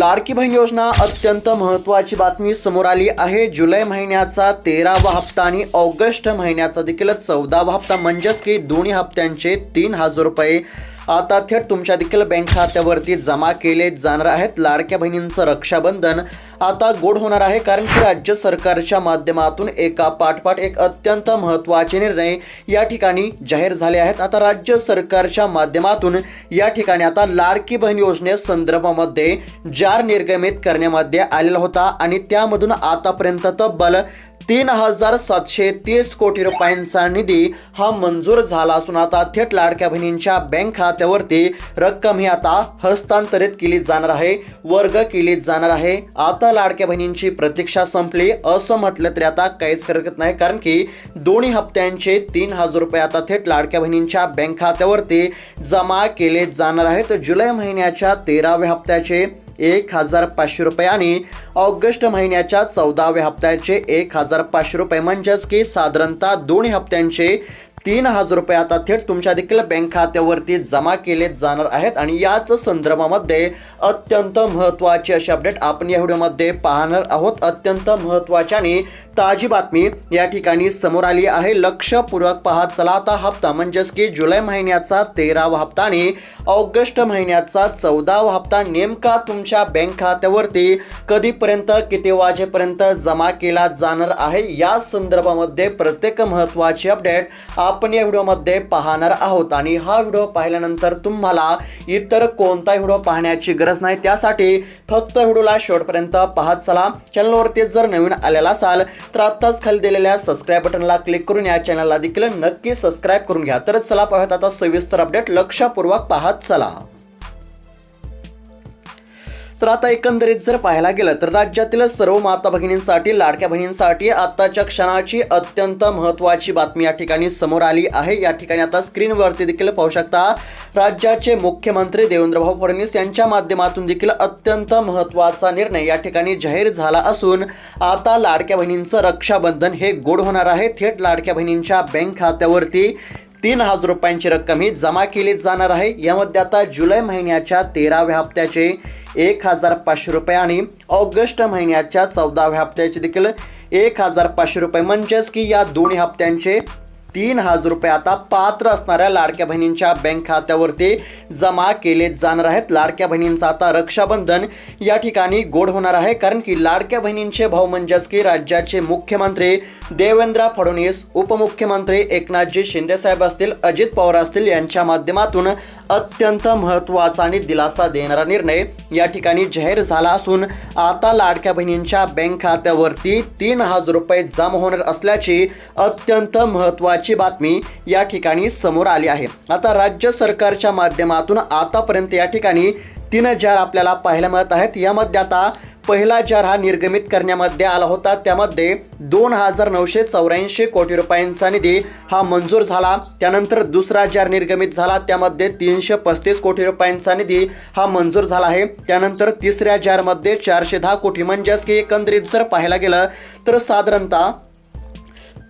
लाडकी बहीण योजना अत्यंत महत्त्वाची बातमी समोर आली आहे. जुलै महिन्याचा तेरावा हप्ता आणि ऑगस्ट महिन्याचा देखील चौदावा हप्ता म्हणजेच की दोन्ही हप्त्यांचे तीन हजार रुपये आता थेट तुमच्या देखील बँक खात्यावरती जमा केले जाणार आहेत. लाडक्या बहिणींचं रक्षाबंधन आता गोड होणार आहे कारण की राज्य सरकारच्या माध्यमातून एका पाठपाठ एक अत्यंत महत्त्वाचे निर्णय या ठिकाणी जाहीर झाले आहेत. आता राज्य सरकारच्या माध्यमातून या ठिकाणी आता लाडकी बहीण योजनेसंदर्भामध्ये जार निर्गमित करण्यामध्ये आलेला होता आणि त्यामधून आतापर्यंत तब्बल तीन हजार सातशे तीस कोटी रुपयांचा निधी हा मंजूर झाला असून आता थेट लाडक्या बहिणींच्या बँक खात्यावरती रक्कम ही आता हस्तांतरित केली जाणार आहे वर्ग केली जाणार आहे. आता लाडक्या बहिणींची प्रतीक्षा संपली असं म्हटलं तरी आता काहीच हरकत नाही कारण की दोन्ही हप्त्यांचे तीन हजार रुपये आता थेट लाडक्या बहिणींच्या बँक खात्यावरती जमा केले जाणार आहेत. जुलै महिन्याच्या तेराव्या हप्त्याचे एक हजार पाचशे रुपये आणि ऑगस्ट महिन्याच्या चौदाव्या हप्त्याचे एक हजार पाचशे रुपये. म्हणजेच की साधारणतः दोन्ही हप्त्यांचे तीन हजार रुपये आता थेट तुमच्या देखील बँक खात्यावरती जमा केले जाणार आहेत. आणि याच संदर्भामध्ये अत्यंत महत्त्वाची अशी अपडेट आपण या व्हिडिओमध्ये पाहणार आहोत. अत्यंत महत्त्वाची आणि ताजी बातमी या ठिकाणी समोर आली आहे. लक्षपूर्वक पाहत चला आता हप्ता म्हणजेच की जुलै महिन्याचा तेरावा हप्ता आणि ऑगस्ट महिन्याचा चौदावा हप्ता. नेमका तुमच्या बँक खात्यावरती कधीपर्यंत किती वाजेपर्यंत जमा केला जाणार आहे? या संदर्भामध्ये प्रत्येक महत्त्वाची अपडेट आपण या व्हिडिओमध्ये पाहणार आहोत आणि हा व्हिडिओ पाहिल्यानंतर तुम्हाला इतर कोणताही व्हिडिओ पाहण्याची गरज नाही. त्यासाठी फक्त व्हिडिओला शेवटपर्यंत पाहत चला. चॅनलवरती जर नवीन आलेला असाल तर आत्ताच खाली दिलेल्या सबस्क्राईब बटनला क्लिक करून या चॅनलला देखील नक्की सबस्क्राईब करून घ्या. तर चला पाहत आता सविस्तर अपडेट लक्षपूर्वक पाहत चला. तर आता एकंदरीत जर पाहायला गेलं तर राज्यातील सर्व माता भगिनींसाठी लाडक्या बहिणींसाठी आताच्या क्षणाची अत्यंत महत्त्वाची बातमी या ठिकाणी समोर आली आहे. या ठिकाणी आता स्क्रीनवरती देखील पाहू शकता राज्याचे मुख्यमंत्री देवेंद्रभाऊ फडणवीस यांच्या माध्यमातून देखील अत्यंत महत्त्वाचा निर्णय या ठिकाणी जाहीर झाला असून आता लाडक्या बहिणींचं रक्षाबंधन हे गोड होणार आहे. थेट लाडक्या बहिणींच्या बँक खात्यावरती तीन हजार रुपयांची रक्कम ही जमा केली जाणार आहे. यामध्ये आता जुलै महिन्याच्या तेराव्या हप्त्याचे एक हजार पाचशे रुपये आणि ऑगस्ट महिन्याच्या चौदाव्या हप्त्याचे देखील एक हजार पाचशे रुपये म्हणजेच की या दोन्ही हप्त्यांचे तीन हजार रुपये आता पात्र असणाऱ्या लाडक्या बहिणींच्या बँक खात्यावरती जमा केले जाणार आहेत. लाडक्या बहिणींचं आता रक्षाबंधन या ठिकाणी गोड होणार आहे कारण की लाडक्या बहिणींचे भाऊ म्हणजेच की राज्याचे मुख्यमंत्री देवेंद्र फडणवीस उपमुख्यमंत्री एकनाथजी शिंदेसाहेब असतील अजित पवार असतील यांच्या माध्यमातून अत्यंत महत्त्वाचा आणि दिलासा देणारा निर्णय या ठिकाणी जाहीर झाला असून आता लाडक्या बहिणींच्या बँक खात्यावरती तीन हजार रुपये जमा होणार असल्याची अत्यंत महत्त्वाची बातमी या ठिकाणी समोर आली आहे. आता राज्य सरकारच्या माध्यमातून आतापर्यंत या ठिकाणी तीन जार आपल्याला पाहायला मिळत आहेत. यामध्ये आता पहिला जार हा निर्गमित करण्यामध्ये आला होता. त्यामध्ये दोन हजार नऊशे चौऱ्याऐंशी कोटी रुपयांचा निधी हा मंजूर झाला. त्यानंतर दुसरा जार निर्गमित झाला. त्यामध्ये तीनशे पस्तीस कोटी रुपयांचा निधी हा मंजूर झाला आहे. त्यानंतर तिसऱ्या जारमध्ये चारशे दहा कोटी म्हणजेच की एकंदरीत जर पाहायला गेलं तर साधारणतः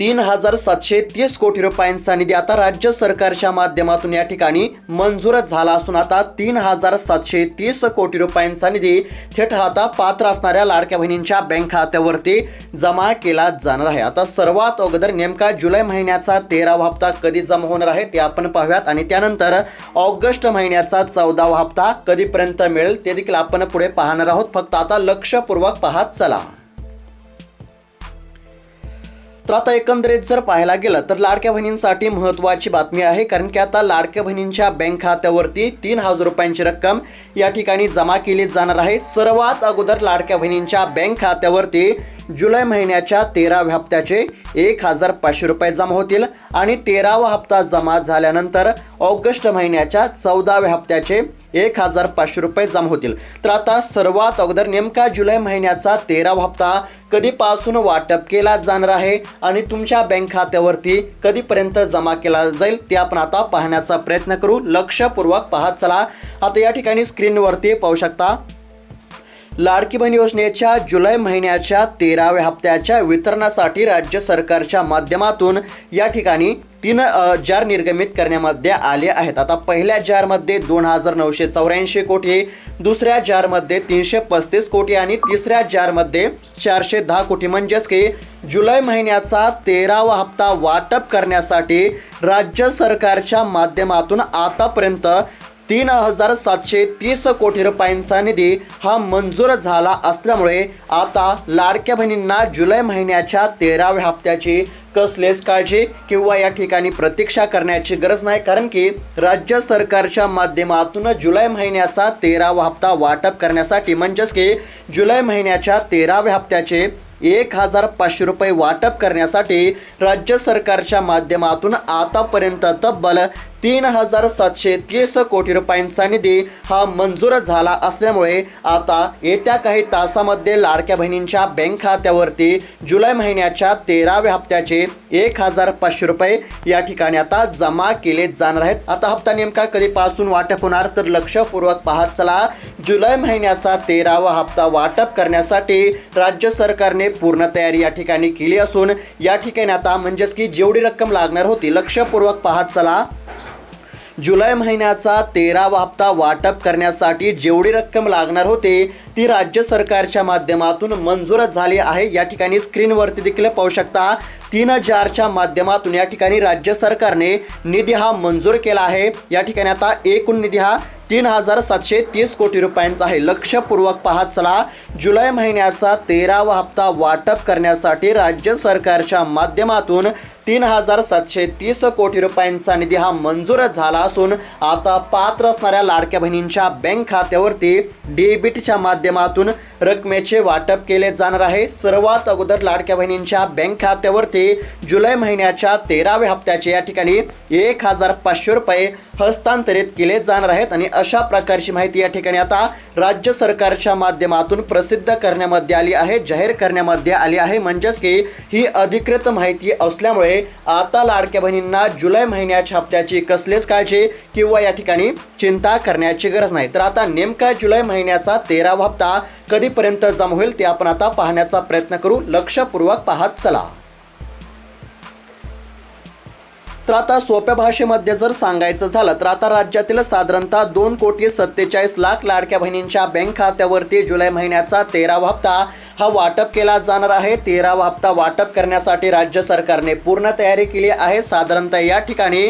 तीन हजार सातशे तीस कोटी रुपयांचा निधी आता राज्य सरकारच्या माध्यमातून या ठिकाणी मंजूर झाला असून आता तीन हजार सातशे तीस कोटी रुपयांचा निधी थेट आता पात्र असणाऱ्या लाडक्या बहिणींच्या बँक खात्यावरती जमा केला जाणार आहे. आता सर्वात अगोदर नेमका जुलै महिन्याचा तेरावा हप्ता कधी जमा होणार आहे ते आपण पाहूयात आणि त्यानंतर ऑगस्ट महिन्याचा चौदावा हप्ता कधीपर्यंत मिळेल ते देखील आपण पुढे पाहणार आहोत. फक्त आता लक्षपूर्वक पाहत चला. तर आता एकंदरीत जर पाहायला गेलं तर लाडक्या बहिणींसाठी महत्त्वाची बातमी आहे कारण की आता लाडक्या बहिणींच्या बँक खात्यावरती तीन हजार रुपयांची रक्कम या ठिकाणी जमा केली जाणार आहे. सर्वात अगोदर लाडक्या बहिणींच्या बँक खात्यावरती जुलै महिन्याच्या तेराव्या हप्त्याचे एक हजार पाचशे रुपये जमा होतील आणि तेरावा हप्ता जमा झाल्यानंतर ऑगस्ट महिन्याच्या चौदाव्या हप्त्याचे एक हजार पाचशे रुपये जमा होतील. तर आता सर्वात अगोदर नेमका जुलै महिन्याचा तेरावा हप्ता कधीपासून वाटप केला जाणार आहे आणि तुमच्या बँक खात्यावरती कधीपर्यंत जमा केला जाईल ते आपण आता पाहण्याचा प्रयत्न करू. लक्षपूर्वक पाहत चला. आता या ठिकाणी स्क्रीनवरती पाहू शकता. लाडकी बहीण योजनेच्या जुलै महिन्याच्या तेराव्या हप्त्याच्या वितरणासाठी राज्य सरकारच्या माध्यमातून या ठिकाणी तीन जार निर्गमित करण्यामध्ये आले आहेत. आता पहिल्या जारमध्ये दोन हजार नऊशे चौऱ्याऐंशी कोटी दुसऱ्या जारमध्ये तीनशे पस्तीस कोटी आणि तिसऱ्या जारमध्ये चारशे दहा कोटी. म्हणजेच की जुलै महिन्याचा तेरावा हप्ता वाटप करण्यासाठी राज्य सरकारच्या माध्यमातून आतापर्यंत तीन हजार सातशे तीस कोटी रुपयांचा निधी हा मंजूर झाला असल्यामुळे आता लाडक्या बहिणींना जुलै महिन्याच्या तेराव्या हप्त्याची कसलेच काळजी किंवा या ठिकाणी प्रतीक्षा करण्याची गरज नाही कारण की राज्य सरकारच्या माध्यमातून जुलै महिन्याचा तेरावा हप्ता वाटप करण्यासाठी म्हणजेच की जुलै महिन्याच्या तेराव्या हप्त्याचे एक हजार पाचशे रुपये वाटप करण्यासाठी राज्य सरकारच्या माध्यमातून आतापर्यंत तब्बल तीन हजार सातशे तीस कोटी रुपयांचा निधी हा मंजूर झाला असल्यामुळे आता येत्या काही तासामध्ये लाडक्या बहिणींच्या बँक खात्यावरती जुलै महिन्याच्या तेराव्या हप्त्याचे एक हजार पाचशे रुपये या ठिकाणी आता जमा केले जाणार आहेत. आता हप्ता नेमका कधीपासून वाटप होणार तर लक्षपूर्वक पाहत चला. जुलै महिन्याचा तेरावा हप्ता वाटप करण्यासाठी राज्य सरकारने पूर्ण तयारी या ठिकाणी केली असून या ठिकाणी आता म्हणजेच की जेवढी रक्कम लागणार होती लक्षपूर्वक पाहत चला. जुलै महिन्याचा तेरावा हप्ता वाटप करण्यासाठी जेवढी रक्कम लागणार होती ती राज्य सरकारच्या माध्यमातून मंजूर झाली आहे. या ठिकाणी स्क्रीनवरती देखील पाहू शकता तीन हजारच्या माध्यमातून या ठिकाणी राज्य सरकारने निधी हा मंजूर केला आहे. या ठिकाणी आता एकूण निधी हा तीन हजार सातशे तीस कोटी रुपयांचा आहे. लक्षपूर्वक पाहत चला. जुलै महिन्याचा तेरावा हप्ता वाटप करण्यासाठी राज्य सरकारच्या माध्यमातून तीन हजार सातशे तीस कोटी रुपयांचा निधी हा मंजूर झाला असून आता पात्र असणाऱ्या लाडक्या बहिणींच्या बँक खात्यावरती डेबिटच्या माध्यमातून रकमेचे वाटप केले जाणार आहे. सर्वात अगोदर लाडक्या बहिणींच्या बँक खात्यावरती जुलै महिन्याच्या तेराव्या हप्त्याचे या ठिकाणी एक हजार पाचशे रुपये हस्तांतरित केले जाणार आहेत आणि अशा प्रकारची माहिती या ठिकाणी आता राज्य सरकारच्या माध्यमातून प्रसिद्ध करण्यामध्ये आली आहे जाहीर करण्यामध्ये आली आहे. म्हणजेच की ही अधिकृत माहिती असल्यामुळे आता लाडक्या बहिणींना जुलै महिन्याच्या हप्त्याची कसलीच काळजी किंवा या ठिकाणी चिंता करण्याची गरज नाही. तर आता नेमका जुलै महिन्याचा तेरावा हप्ता कधीपर्यंत जमा होईल ते आपण आता पाहण्याचा प्रयत्न करू. लक्षपूर्वक पाहत चला. तर आता सोप्या भाषेमध्ये जर सांगायचं झालं तर आता राज्यातील साधारणतः दोन कोटी सत्तेचाळीस लाख लाडक्या बहिणींच्या बँक खात्यावरती जुलै महिन्याचा तेरावा हप्ता हा वाटप केला जाणार आहे. तेरावा हप्ता वाटप करण्यासाठी राज्य सरकारने पूर्ण तयारी केली आहे. साधारणतः या ठिकाणी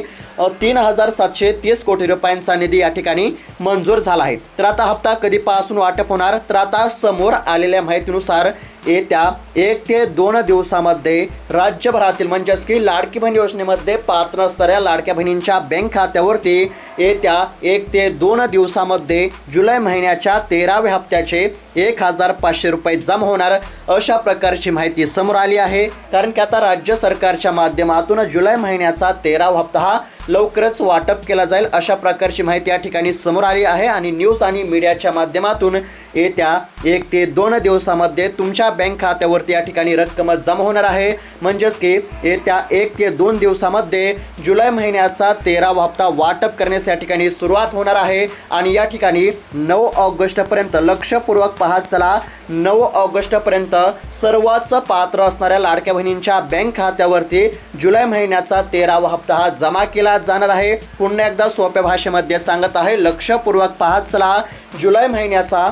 तीन हजार सातशे तीस कोटी रुपयांचा निधी या ठिकाणी मंजूर झाला आहे. तर आता हप्ता कधीपासून वाटप होणार? तर आता समोर आलेल्या माहितीनुसार येत्या एक ते दोन दिवसामध्ये राज्यभरातील म्हणजेच की लाडकी बहीण योजनेमध्ये पात्र असणाऱ्या लाडक्या बहिणींच्या बँक खात्यावरती येत्या एक ते दोन दिवसामध्ये जुलै महिन्याच्या तेराव्या हप्त्याचे एक हजार पाचशे रुपये जमा होणार. अशा प्रकारची माहिती समोर आली आहे. कारण की आता राज्य सरकारच्या माध्यमातून जुलै महिन्याचा तेरावा हप्ता हा लवकरच वाटप केला जाईल अशा प्रकारची माहिती या ठिकाणी समोर आली आहे. आणि न्यूज आणि मीडियाच्या माध्यमातून येत्या एक ते दोन दिवसामध्ये तुमच्या बँक खात्यावरती या ठिकाणी रक्कम जमा होणार आहे. म्हणजेच की येत्या एक ते दोन दिवसामध्ये जुलै महिन्याचा तेरावा हप्ता वाटप करण्यास या ठिकाणी सुरुवात होणार आहे. आणि या ठिकाणी नऊ ऑगस्टपर्यंत लक्षपूर्वक पाहत चला. नऊ ऑगस्टपर्यंत सर्वच पात्र असणाऱ्या लाडक्या बहिणींच्या बँक खात्यावरती जुलै महिन्याचा तेरावा हप्ता हा जमा केला जाणार आहे. पुन्हा एकदा सोप्या भाषेमध्ये सांगत आहे लक्षपूर्वक पाहत चला. जुलै महिन्याचा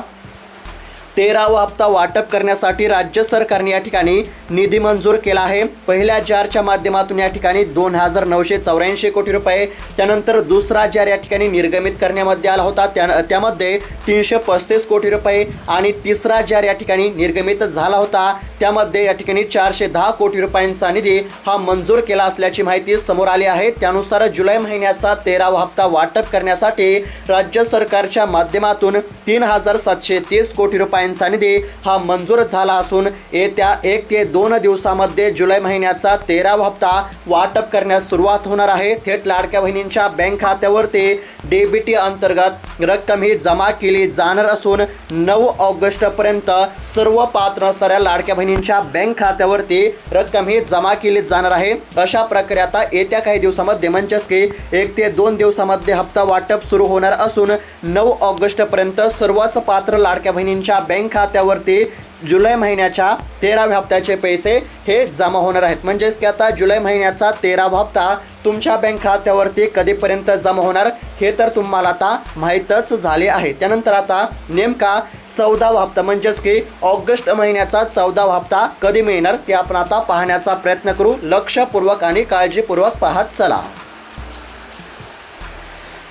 तेरावा हप्ता वाटप करण्यासाठी राज्य सरकारने या ठिकाणी निधी मंजूर केला आहे. पहिल्या जारच्या माध्यमातून या ठिकाणी दोन हजार नऊशे चौऱ्याऐंशी कोटी रुपये त्यानंतर दुसरा जार या ठिकाणी निर्गमित करण्यामध्ये आला होता. त्या त्यामध्ये तीनशे पस्तीस कोटी रुपये आणि तिसरा जार या ठिकाणी निर्गमित झाला होता. त्यामध्ये या ठिकाणी चारशे दहा कोटी रुपयांचा निधी हा मंजूर केला असल्याची माहिती समोर आली आहे. त्यानुसार जुलै महिन्याचा तेरावा हप्ता वाटप करण्यासाठी राज्य सरकारच्या माध्यमातून तीन हजार सातशे तीस कोटी रुपयांचा निधी हा मंजूर झाला असून येत्या एक ते दोन दिवसामध्ये जुलै महिन्याचा तेरावा हप्ता वाटप करण्यास सुरुवात होणार आहे. थेट लाडक्या बहिणींच्या बँक खात्यावरती डीबीटी अंतर्गत रक्कम ही जमा केली जाणार असून नऊ ऑगस्टपर्यंत सर्व पात्र असणाऱ्या लाडक्या बहिणींच्या बँक खात्यावरती रक्कम ही जमा केली जाणार आहे. अशा प्रकारे आता येत्या काही दिवसामध्ये म्हणजेच की एक ते दोन दिवसामध्ये हप्ता वाटप सुरू होणार असून नऊ ऑगस्टपर्यंत सर्वच पात्र लाडक्या बहिणींच्या बँक बँक खात्यावरती जुलै महिन्याच्या तेराव्या हप्त्याचे पैसे हे जमा होणार आहेत. म्हणजेच की आता जुलै महिन्याचा तेरावा हप्ता तुमच्या बँक खात्यावरती कधीपर्यंत जमा होणार हे तर तुम्हाला आता माहीतच झाले आहे. त्यानंतर आता नेमका चौदावा हप्ता म्हणजेच की ऑगस्ट महिन्याचा चौदावा हप्ता कधी मिळणार ते आपण आता पाहण्याचा प्रयत्न करू. लक्षपूर्वक आणि काळजीपूर्वक पाहत चला.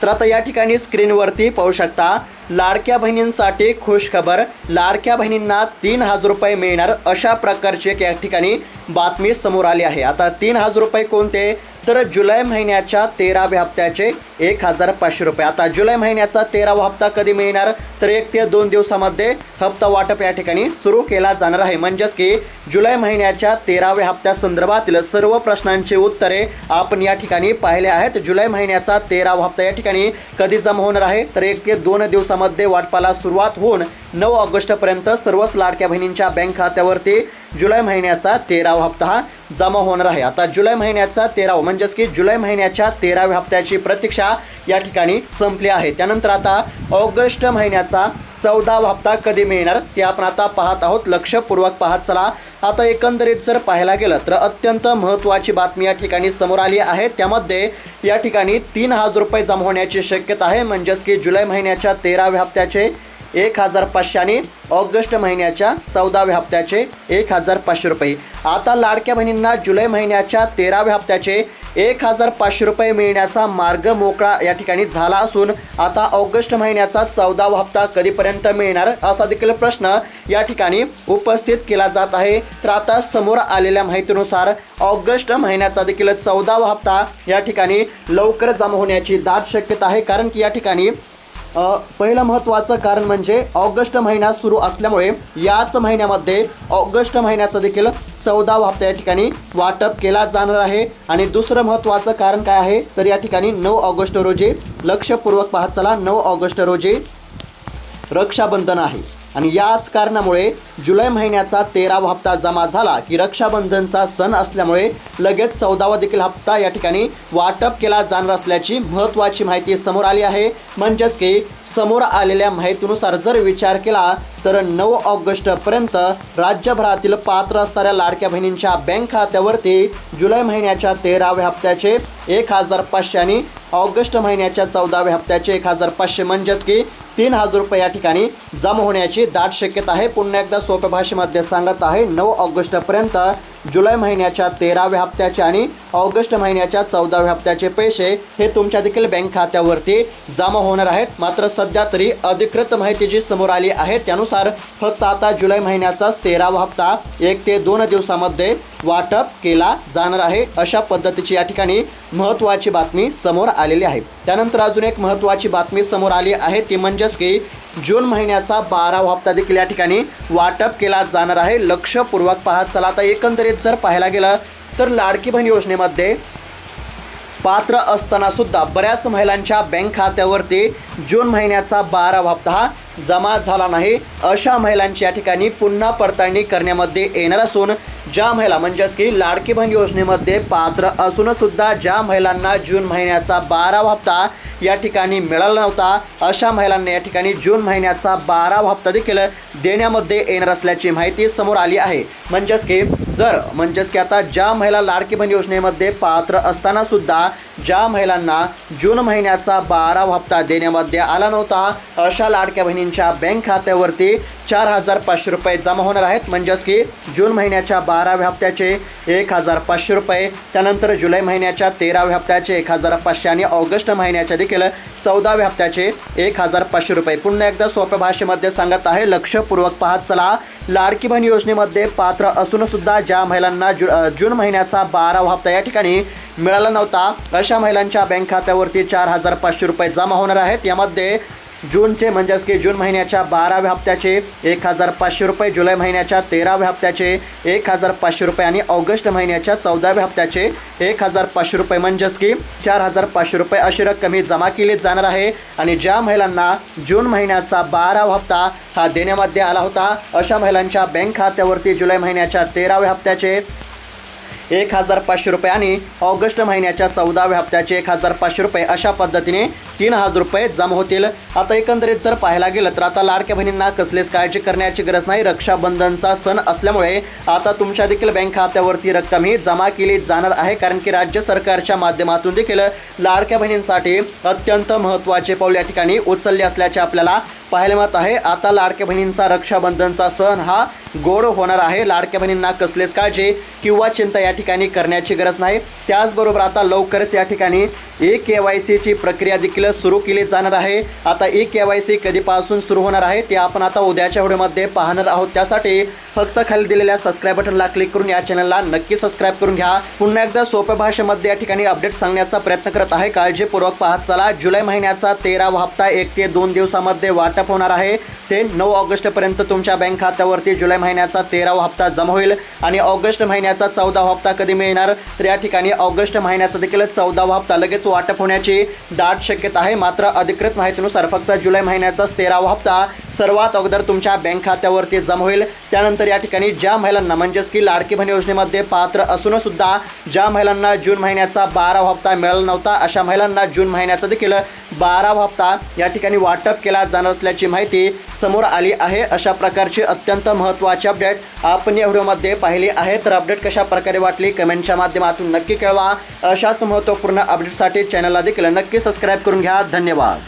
तर आता या ठिकाणी स्क्रीनवरती पाहू शकता लाडक्या बहिणींसाठी खुश खबर लाडक्या बहिणींना तीन हजार रुपये मिळणार अशा प्रकारची एक या ठिकाणी बातमी समोर आली आहे. आता तीन हजार रुपये कोणते? तर जुलै महिन्याच्या तेराव्या हप्त्याचे एक हजार पाचशे रुपये. आता जुलै महिन्याचा तेरावा हप्ता कधी मिळणार? तर एक ते दोन दिवसामध्ये हप्ता वाटप या ठिकाणी सुरू केला जाणार आहे. म्हणजेच की जुलै महिन्याच्या तेराव्या हप्त्यासंदर्भातील सर्व प्रश्नांची उत्तरे आपण या ठिकाणी पाहिले आहेत. जुलै महिन्याचा तेरावा हप्ता या ठिकाणी कधी जमा होणार आहे? तर एक ते दोन दिवसामध्ये वाटपाला सुरुवात होऊन नऊ ऑगस्टपर्यंत सर्वच लाडक्या बहिणींच्या बँक खात्यावरती जुलै महिन्याचा तेरावा हप्ता हा जमा होणार आहे. आता जुलै महिन्याचा तेरावा म्हणजेच की जुलै महिन्याच्या तेराव्या हप्त्याची प्रतीक्षा या ठिकाणी संपली आहे. त्यानंतर आता ऑगस्ट महिन्याचा चौदावा हप्ता कधी मिळणार ते आपण आता पाहत आहोत. लक्षपूर्वक पाहत चला. आता एकंदरीत जर पाहायला गेलं तर अत्यंत महत्त्वाची बातमी या ठिकाणी समोर आली आहे. त्यामध्ये या ठिकाणी तीन हजार रुपये जमा होण्याची शक्यता आहे म्हणजेच की जुलै महिन्याच्या तेराव्या हप्त्याचे एक हजार पाचशे आणि ऑगस्ट महिन्याच्या चौदाव्या हप्त्याचे एक हजार पाचशे रुपये. आता लाडक्या बहिणींना जुलै महिन्याच्या तेराव्या हप्त्याचे एक हजार पाचशे रुपये मिळण्याचा मार्ग मोकळा या ठिकाणी झाला असून आता ऑगस्ट महिन्याचा चौदावा हप्ता कधीपर्यंत मिळणार असा देखील प्रश्न या ठिकाणी उपस्थित केला जात आहे. तर आता समोर आलेल्या माहितीनुसार ऑगस्ट महिन्याचा देखील चौदावा हप्ता या ठिकाणी लवकर जमा होण्याची दाट शक्यता आहे. कारण की या ठिकाणी पहिलं महत्त्वाचं कारण म्हणजे ऑगस्ट महिना सुरू असल्यामुळे याच महिन्यामध्ये ऑगस्ट महिन्याचा देखील चौदावा हप्ता या ठिकाणी वाटप केला जाणार आहे. आणि दुसरं महत्त्वाचं कारण काय आहे? तर या ठिकाणी नऊ ऑगस्ट रोजी लक्षपूर्वक पाहत चला. नऊ ऑगस्ट रोजी रक्षाबंधन आहे. आणि याच कारणामुळे जुलै महिन्याचा तेरावा हप्ता जमा झाला की रक्षाबंधनचा सण असल्यामुळे लगेच चौदावा देखील हप्ता या ठिकाणी वाटप केला जाणार असल्याची महत्त्वाची माहिती समोर आली आहे. म्हणजेच की समोर आलेल्या माहितीनुसार जर विचार केला तर नऊ ऑगस्टपर्यंत राज्यभरातील पात्र असणाऱ्या लाडक्या बहिणींच्या बँक खात्यावरती जुलै महिन्याच्या तेराव्या हप्त्याचे एक हजार पाचशे आणि ऑगस्ट महिन्याच्या चौदाव्या हप्त्याचे एक हजार पाचशे म्हणजेच की तीन हजार रुपये या ठिकाणी जमा होण्याची दाट शक्यता आहे. पुन्हा एकदा सोप्या भाषेमध्ये सांगत आहे नऊ ऑगस्टपर्यंत जुलै महिन्याच्या तेराव्या हप्त्याचे आणि ऑगस्ट महिन्याच्या चौदाव्या हप्त्याचे पैसे हे तुमच्या देखील बँक खात्यावरती जमा होणार आहेत. मात्र सध्या तरी अधिकृत माहिती जी समोर आली आहे त्यानुसार फक्त आता जुलै महिन्याचाच तेरावा हप्ता एक ते दोन दिवसामध्ये वाटप केला जाणार आहे. अशा पद्धतीची या ठिकाणी महत्त्वाची बातमी समोर आलेली आहे. त्यानंतर अजून एक महत्त्वाची बातमी समोर आली आहे. ती म्हणजेच की जून महिन्याचा बारावा हप्ता देखील या ठिकाणी वाटप केला जाणार आहे. लक्षपूर्वक पाहत चला. आता एकंदरीत जर पाहायला गेलं तर लाडकी बहीण योजनेमध्ये पात्र असताना सुद्धा बऱ्याच महिलांच्या बँक खात्यावरती जून महिन्याचा बारावा हप्ता हा जमा झाला नाही. अशा महिलांची या ठिकाणी पुन्हा पडताळणी करण्यामध्ये येणार असून ज्या महिला म्हणजेच की लाडकी बहीण योजनेमध्ये पात्र असून सुद्धा ज्या महिलांना जून महिन्याचा बारावा हप्ता या ठिकाणी मिळाला नव्हता अशा महिलांना या ठिकाणी जून महिन्याचा बारावा हप्ता देखील देण्यामध्ये येणार असल्याची माहिती समोर आली आहे. म्हणजेच की जर म्हणजेच की आता ज्या महिला लाडकी बहीण योजनेमध्ये पात्र असताना सुद्धा ज्या महिलांना जून महिन्याचा बारावा हप्ता देण्यामध्ये आला नव्हता अशा लाडक्या बहिणींच्या बँक खात्यावरती चार हजार पाचशे रुपये जमा होणार आहेत. म्हणजेच की जून महिन्याच्या बाराव्या हप्त्याचे एक हजार पाचशे रुपये त्यानंतर जुलै महिन्याच्या तेराव्या हप्त्याचे एक हजार पाचशे आणि ऑगस्ट महिन्याच्या देखील चौदाव्या हप्त्याचे एक हजार पाचशे रुपये. पुन्हा एकदा सोप्या भाषेमध्ये सांगत आहे लक्षपूर्वक पाहत चला. लाडकी बहीण योजनेमध्ये पात्र असून सुद्धा ज्या महिलांना जु जून महिन्याचा बारावा हप्ता या ठिकाणी मिळाला नव्हता अशा महिलांच्या बँक खात्यावरती चार हजार पाचशे रुपये जमा होणार आहेत. यामध्ये जूनचे म्हणजेच की जून महिन्याच्या बाराव्या हप्त्याचे एक हजार पाचशे रुपये जुलै महिन्याच्या तेराव्या हप्त्याचे एक हजार पाचशे रुपये आणि ऑगस्ट महिन्याच्या चौदाव्या हप्त्याचे एक हजार पाचशे रुपये म्हणजेच की चार हजार पाचशे रुपये अशी रक्कम ही जमा केली जाणार आहे. आणि ज्या महिलांना जून महिन्याचा बारावा हप्ता हा देण्यामध्ये आला होता अशा महिलांच्या बँक खात्यावरती जुलै महिन्याच्या तेराव्या हप्त्याचे एक हजार पाचशे रुपये आणि ऑगस्ट महिन्याच्या चौदाव्या हप्त्याचे एक हजार पाचशे रुपये अशा पद्धतीने तीन हजार रुपये जमा होतील. आता एकंदरीत जर पाहायला गेलं तर आता लाडक्या बहिणींना कसलीच काळजी करण्याची गरज नाही. रक्षाबंधनचा सण असल्यामुळे आता तुमच्या देखील बँक खात्यावरती रक्कम ही जमा केली जाणार आहे. कारण की राज्य सरकारच्या माध्यमातून देखील लाडक्या बहिणींसाठी अत्यंत महत्त्वाचे पाऊल या ठिकाणी उचलले असल्याचे आपल्याला पाहायला मिळत आहे. आता लाडक्या बहिणींचा रक्षाबंधनचा सण हा गोड होणार आहे. लाडक्या बहिणींना कसलेच काळजी किंवा चिंता या ठिकाणी करण्याची गरज नाही. त्याचबरोबर आता लवकरच या ठिकाणी ए के वाय सीची प्रक्रिया देखील सुरू केली जाणार आहे. आता ए के वाय सी कधीपासून सुरू होणार आहे ते आपण आता उद्याच्या व्हिडिओमध्ये पाहणार आहोत. त्यासाठी फक्त खाली दिलेल्या सबस्क्राईब बटनला क्लिक करून या चॅनलला नक्की सबस्क्राईब करून घ्या. पुन्हा एकदा सोप्या भाषेमध्ये या ठिकाणी अपडेट सांगण्याचा प्रयत्न करत आहे. काळजीपूर्वक पाहत चला. जुलै महिन्याचा तेरावा हप्ता एक ते दोन दिवसामध्ये वाटप होणार आहे. ते नऊ ऑगस्टपर्यंत तुमच्या बँक खात्यावरती जुलै महिन्याचा तेरावा हप्ता जमा होईल आणि ऑगस्ट महिन्याचा चौदावा हप्ता कधी मिळणार? तर या ठिकाणी ऑगस्ट महिन्याचा देखील चौदावा हप्ता लगेच वाटप होण्याची दाट शक्यता आहे. मात्र अधिकृत माहितीनुसार फक्त जुलै महिन्याचाच तेरावा हप्ता सर्वात अगोदर तुमच्या बँक खात्यावरती जमा होईल. त्यानंतर या ठिकाणी ज्या महिलांना म्हणजेच की लाडकी बहीण योजनेमध्ये पात्र असून सुद्धा ज्या महिलांना जून महिन्याचा बारावा हप्ता मिळाला नव्हता अशा महिलांना जून महिन्याचा देखील बारावा हप्ता या ठिकाणी वाटप केला जाणार असल्याची माहिती समोर आली आहे. अशा प्रकारची अत्यंत महत्त्वाची अपडेट आपण या व्हिडिओमध्ये पाहिली आहे. तर अपडेट कशा प्रकारे वाटली कमेंटच्या माध्यमातून नक्की कळवा. अशाच महत्त्वपूर्ण अपडेटसाठी चॅनलला देखील नक्की सबस्क्राईब करून घ्या. धन्यवाद.